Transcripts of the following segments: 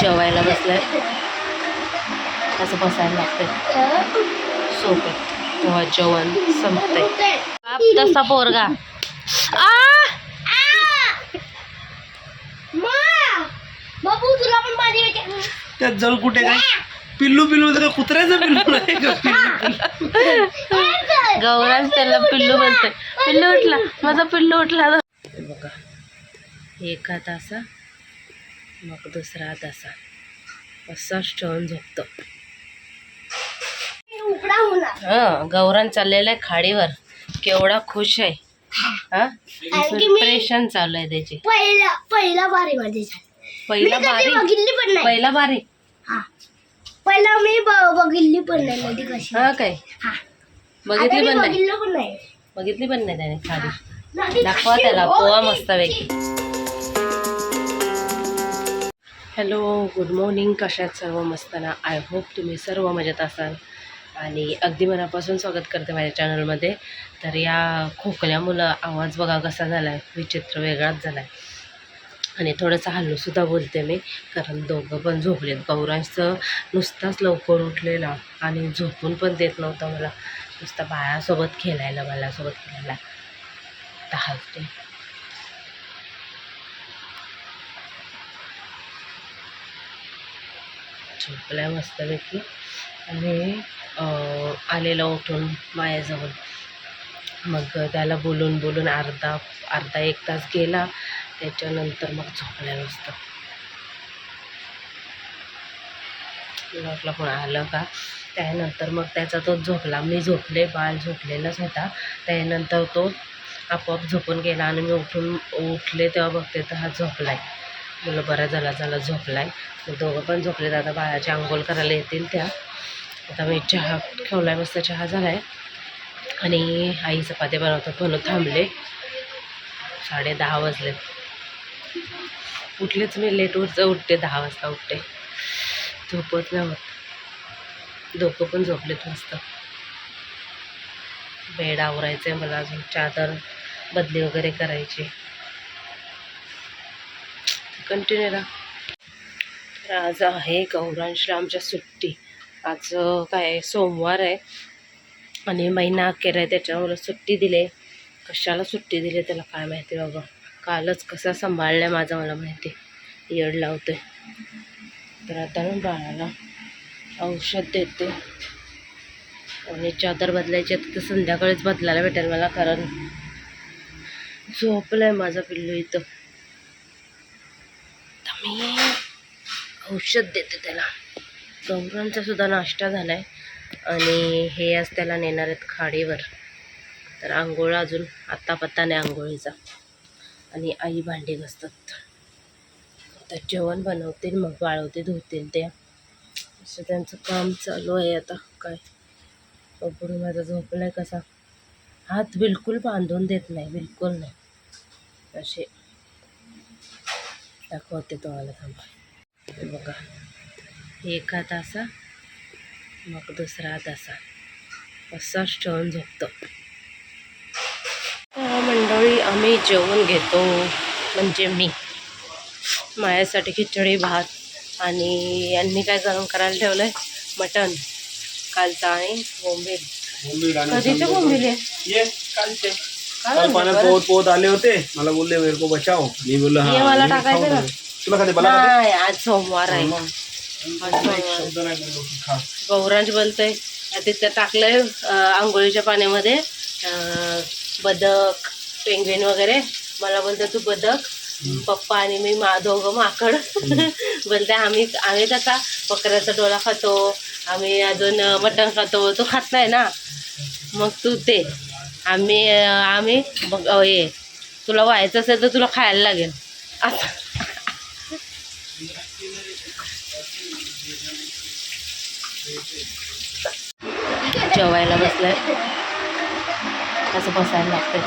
जेवायला बसलाय. असं बसायला लागतंय. सोबत. तेव्हा जेवण संपतंय. बाप तसा पोरगा. आ! बाबू तुला पण पाणी भेटेल त्यात जळ कुठे काय पिल्लू पिल्लू तर कुत्र्याचं पिल्लू नाही का? पिल्लू गौरांश त्याला पिल्लू बोलतोय पिल्लू उठला. माझा पिल्लू उठला. एका तासा मग दुसरा तासा. असाच ठेवून झोपतो. हा गौरान चाललेला आहे खाडीवर. केवढा खुश आहे. हा? आणखी मी- प्रेशन चालू आहे त्याची. पहिला पहिला बारी पहिला बघितली पण नाही. पहिला बारी? हा. पहिला मी बघितली पण नाही नदी कशी. हा काय? हा. बघितली पण नाही. बघितलं पण नाही. त्याने खाडी दाखवा त्याला. होती. पोवा मस्तपैकी हॅलो गुड मॉर्निंग. कशात सर्व? मस्त ना? आय होप तुम्ही सर्व मजेत असाल. आणि अगदी मनापासून स्वागत करते माझ्या चॅनलमध्ये तर या खोकल्या मुलं आवाज बघा कसा झाला आहे विचित्र वेगळाच झाला आहे आणि थोडंसं हल्लूसुद्धा बोलते मी कारण दोघं पण झोपलेत. गौरांचं नुसताच लवकर उठलेला आणि झोपून पण देत नव्हता मला. नुसता बाळासोबत खेळायला बाळासोबत खेळायला. दहा हलते मस्तपैकी. आणि आलेला उठून मायाजवळ. मग त्याला बोलून बोलून अर्धा अर्धा एक तास गेला. त्याच्यानंतर मग झोपल्या मस्त. मला वाटलं कोण आलं का? त्यानंतर मग त्याचा तो झोपला. मी झोपले बाळ झोपलेलाच होता. त्यानंतर तो आपोआप झोपून गेला आणि मी उठून उठले तेव्हा बघते तर हा झोपला आहे मुलं बरा झाला झाला झोपलाय. मग दोघं पण झोपले आता बाळाची आंघोळ करायला येतील त्या. आता मी चहा ठेवलाय मस्त चहा झालाय. आणि आई चपात्या बनवतात म्हणून थांबले. साडे दहा वाजले. उठलेच मी लेट उठ उठते. दहा वाजता उठते. झोपत नाही होत पण झोपलेत मस्त. बेड आवरायचं आहे मला अजून. चादर बदली वगैरे करायची. कंटिन्यू राहा. तर आज आहे गौरांशला आमच्या सुट्टी. आज काय सोमवार आहे. आणि महिना अखेर आहे त्याच्यामुळे सुट्टी दिली. कशाला सुट्टी दिली त्याला काय माहिती बाबा. कालच कसा सांभाळला माझा मला माहिती. येड लावते तर आता मी बाळाला औषध देते. आणि चादर बदलायची आहेत तर संध्याकाळीच बदलायला भेटेल मला कारण झोपलंय माझा पिल्लू इथं. मी औषध देते त्याला. गौरांचा सुद्धा नाश्ता झाला आहे आणि हे आज त्याला नेणार आहेत खाडीवर. तर आंघोळ अजून आत्ता पत्ता नाही आंघोळीचा. आणि आई भांडी घसतात. आता जेवण बनवतील मग वाळवते धुतील त्या असं त्यांचं काम चालू आहे आता. काय? बघून माझा झोपलाय कसा? हात बिलकुल बांधून देत नाही बिलकुल नाही. असे दाखवते तुम्हाला थांबा. हे बघा. एका तासा मग दुसरा तासा. असाच ठेवून झोपतो. तर मंडळी आम्ही जेवण घेतो. म्हणजे मी. माझ्यासाठी खिचडी भात आणि यांनी काय गरम करायला ठेवलं आहे मटण. कालचा आणि बोंबील. कधीचे बोंबील आहे? काल पाण्यात? पोहत पोहत आले होते. मला बोलले मेरे को बचाओ. मी बोललो मला मी टाकायचं का? तुला खाते मला खाते? नाही आज सोमवार आहे. शब्द नाही बोललो खा. तिथं टाकलंय अं, आंघोळीच्या पाण्यामध्ये. अं, बदक पेंग्विन वगैरे. मला बोलतो तू बदक पप्पा आणि मी मा दोघं माकड. बोलते आम्ही आम्ही कसा बकऱ्याचा डोळा खातो आम्ही अजून अं, मटण खातो. तू खात नाही ना? मग तू ते. आम्ही आम्ही बघ ये. तुला व्हायचं असेल तर तुला खायला लागेल. आता. जेवायला बसलाय. असं बसायला लागतंय.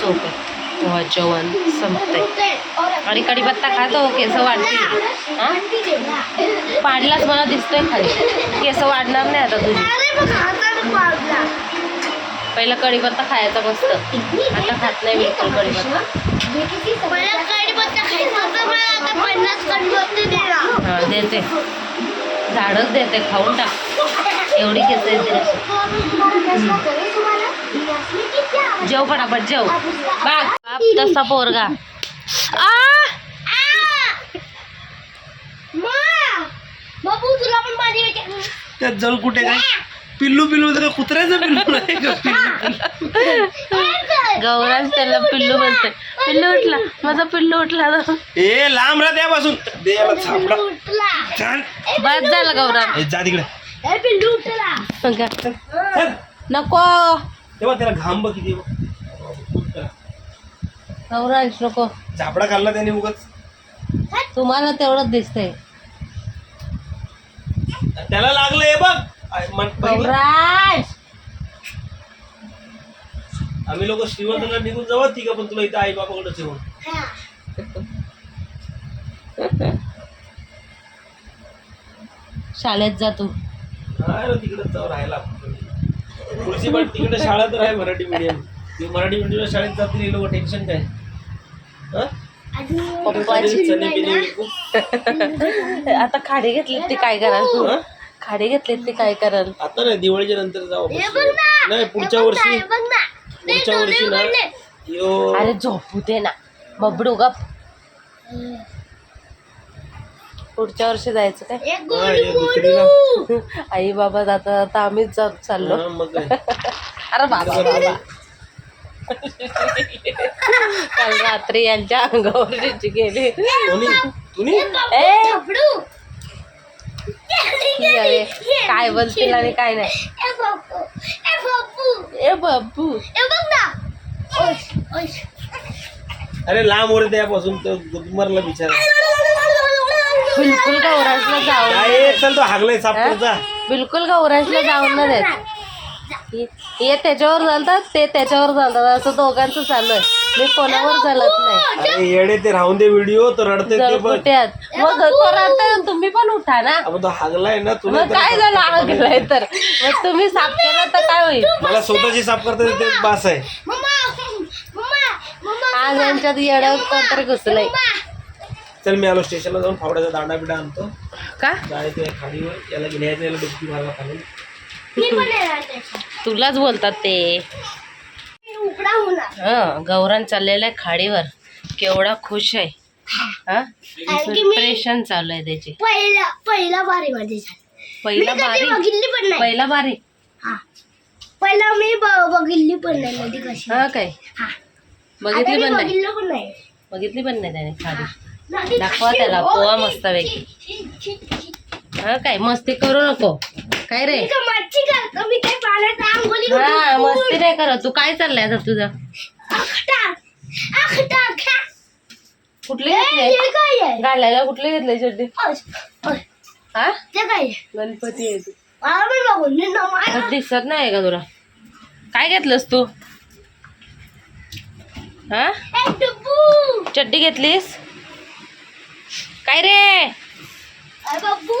सोबत तेव्हा जेवण संपतंय. आणि कढीपत्ता खातो केस वाढतील. पाडलाच मला दिसतोय खाली. केस वाढणार नाही आता तुझी. पहिला कढीपत्ता खायचा मस्त. आता खात नाही बिलकुल कढीपत्ता. देते. झाडच देते खाऊन टाक. एवढी केस. जेव पटापट जेव. बाग. बाप तसा पोरगा. आ! बाबू तुला पण माझी त्यात जल कुठे काय पिल्लू पिल्लू काय कुत्र्याचं पिल्लू नाही का पिल्लू गौरांश त्याला पिल्लू म्हणते. पिल्लू उठला. माझा पिल्लू उठला. ए लांब राहा त्यापासून. दे याला थांबला चल बस झालं गौरांश. ए, जा तिकडे. ए पिल्लू उठला. बघा. चल. नको. तेव्हा त्याला घाम बघ किती. गौरांश नको. झापडा खाल्ला त्याने उगाच. तुम्हाला तेवढंच दिसतंय. त्याला लागलंय बघ. गौरांश आम्ही लोक श्रीमंतला निघून जाऊ ती का पण तुला इथं आई बाबाकडे ठेवून हा. शाळेत जा तू काय रे तिकडे जाऊ राहायला पुढची पण तिकडे शाळा तर आहे मराठी मीडियम ती मराठी मीडियम शाळेत जातील लोक टेन्शन काय हं? अजून पप्पाची चणे बिणे विकू. आता खाडी घेतली ती काय कराल हं? खाडी घेतली ती काय कराल आता नाही दिवाळीच्या नंतर जाऊ आपण. बघ ना नाही पुढच्या वर्षी पुढच्या वर्षी ना. यो अरे झोपू दे ना बबडू गप पुढच्या वर्षी जायचं काय हा, हे दुसरीला. आई बाबा जाता जाता आम्हीच जात चाललो हा, मग काय. अरे बाबा बाबा काल रात्री यांच्या अंगावर गेली कोणी तुम्ही ए झपडू. आहे. काय बोलतील आणि काय नाही. ए बापू, ए बापू. ए बाबू. अरे लांब वर त्यापासून तो गुदमरला बिचारा. बिलकुल गौरांशला जाऊन काय चल तो हागलाय साफ? करता बिलकुल गौरांशला जाऊन न देत हे- हे त्याच्यावर चालतात ते त्याच्यावर चालतात असं दोघांचं चालू आहे. मी कोणावर चालत नाही. अरे येडे ते राहून दे व्हिडिओ तो रडते ते जळकुट्यात मग परत तुम्ही पण उठा ना. आपण तो हागलाय ना तुला मग काय झालं आगलाय तर? मग तुम्ही साफ केलं तर काय होईल? मला स्वतःची साफ करता येते ते बास आहे. मम्मा मम्मा मम्मा आज यांच्यात येडं कोणतरी घुसलंय. चल मी आलो स्टेशनला जाऊन फावड्याचा दांडा बिडा आणतो. का? जायचं आहे खाडीवर. याला घ्यायचं याला डुबकी मारला खाली मी पण येणार त्याच्यात. तुलाच बोलतात ते. हं गौरान चाललेला आहे खाडीवर. केवढा खुश आहे. हा? चालू आहे त्याची. पहिला पहिला बारी मध्ये पहिला बारी? बघितली पण नाही. पहिला बारी? हा. पहिला मी बघितली पण नाही नदी कशी. हा काय? हा. बघितली पण नाही? बघितलं पण नाही. त्याने खाडी. दाखवा त्याला. पोहा. छी, छी, छी. हा काय? मस्ती करू नको. काय रे? मी का मच्छी करतो मी काय पाण्यात आंघोळी हा. मस्ती नाही करत. तू काय चाललंय आता तुझं? कुठले घेतले? घालायला कुठले घेतले चड्डी. हा? गणपती आहे तू. दिसत नाही का तुला? काय घेतलंस तू? हा? चड्डी घेतलीस? काय रे? बाबू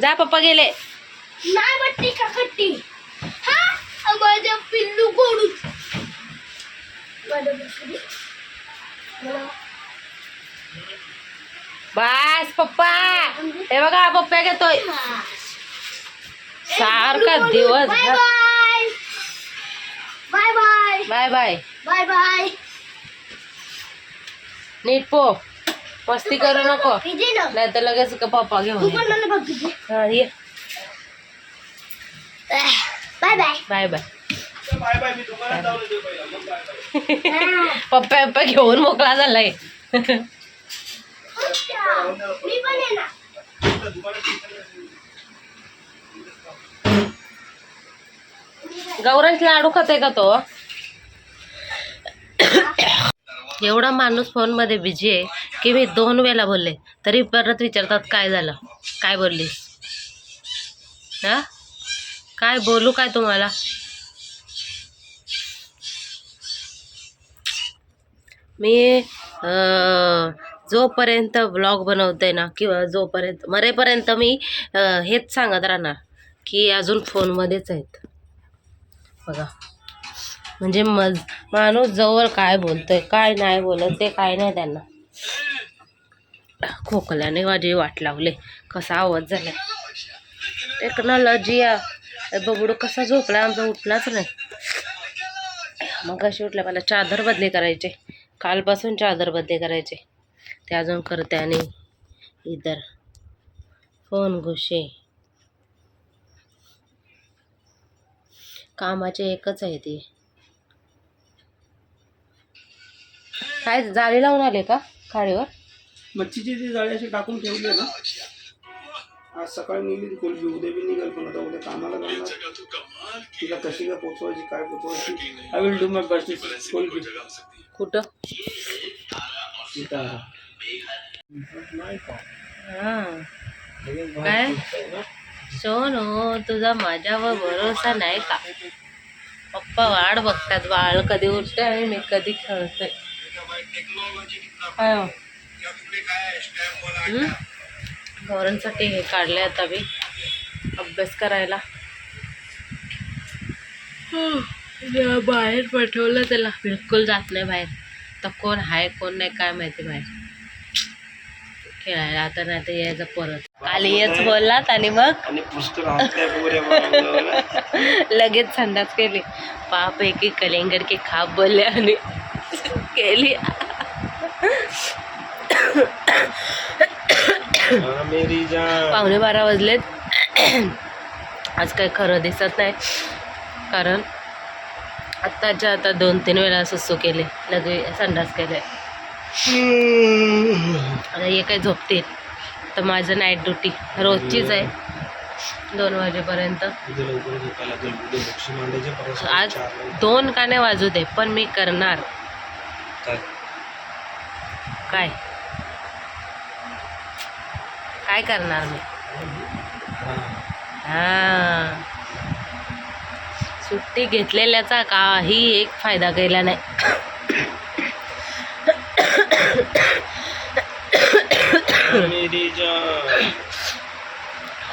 जा पप्पा गेले. नाही वाटते का कट्टी हा? माझ्या पिल्लू गोडून. बस पप्पा. हे बघा पप्पा घेतोय. सारखा दिवस bye bye. Bye bye. Bye bye. नीट पो. मस्ती करू नको. नाही तर लगेच पप्पा घेऊन बाय बाय बाय बाय पप्पा पप्पा घेऊन मोकळा झालाय. गौरांश लाडू खाते का तो? एवढा माणूस फोनमध्ये बिझी आहे की मी दोन वेळेला बोलले तरी परत विचारतात काय झालं? काय बोललीस? हा? काय बोलू काय तुम्हाला? मी जोपर्यंत ब्लॉग बनवते ना किंवा जोपर्यंत मरेपर्यंत मी हेच सांगत राहणार की अजून फोनमध्येच आहेत. बघा. म्हणजे मज माणूस जवळ काय बोलतोय काय नाही बोलत ते काय नाही त्यांना. खोकल्याने माझी वाट लावले कसा आवाज झाला टेक्नॉलॉजी बबडू कसा झोपला आमचा उठलाच नाही. मग अशी उठल्या मला चादर बदली करायचे. कालपासून चादर बदली करायचे. ते अजून करते आणि इतर फोन घुशे. कामाचे एकच आहे ते. काय जाळी लावून आले का खाडीवर? मच्छीची ती जाळी अशी टाकून ठेवली आहे ना आज सकाळी निघली ती कोलबी उद्या बी निघाल पण आता उद्या कामाला जाणार. तिला कशी काय पोचवायची काय पोचवायची? I will do my best कोलबी कुठं? काय? सोनू तुझा माझ्यावर भरोसा नाही का? पप्पा वाट बघतात बाळ कधी उठते आणि मी कधी? हं? गौरांसाठी हे. काढले आता मी अभ्यास करायला. हं. या बाहेर पाठवलं त्याला. बिलकुल जात नाही बाहेर. तर कोण आहे कोण नाही काय माहिती बाहेर. खेळायला आता नाही तर यायचं परत. काल येच बोललात आणि मग. लगेच संडास केली. पाप एक एक कलिंगड की खाप बोलले आणि केली. पावणे बारा वाजलेत. आज काही खरं दिसत नाही. कारण आत्ताच्या आता दोन तीन वेळा सुसू केले. लगे संडास केले. आता हे काही झोपतील. तर माझं नाईट ड्युटी रोजचीच आहे. दोन वाजेपर्यंत. आज. दोन काने वाजू दे पण मी करणार. काय काय? काय करणार मी? हा. सुट्टी घेतलेल्याचा काही एक फायदा केला नाही.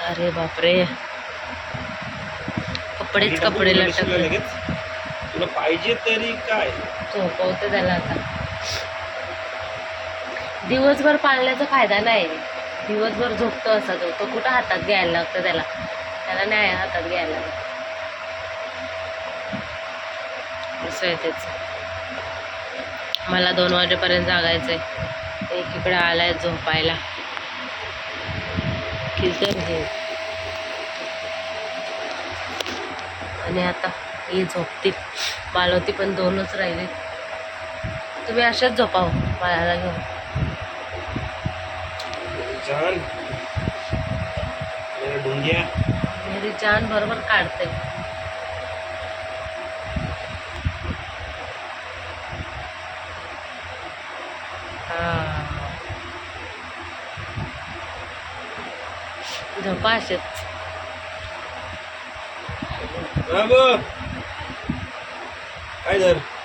अरे बापरे. कपडेच कपडे लटकले. लगेच? तुला पाहिजे तरी काय? झोपवते त्याला आता. दिवसभर पाळण्याचा फायदा नाही. दिवसभर झोपतो असा तो. तो कुठं हातात घ्यायला लागतं त्याला? त्याला नाही हातात घ्यायला लागत. असं आहे तेच मला दोन वाजेपर्यंत जागायचंय. एक इकडे आलाय झोपायला. किती हे आणि आता हे झोपतील. मालवती पण दोनच राहिले. तुम्ही अशाच झोपाव बाळाला घेऊन. मेरी जान. बरोबर काढते. हा. झोपा असेच बाबू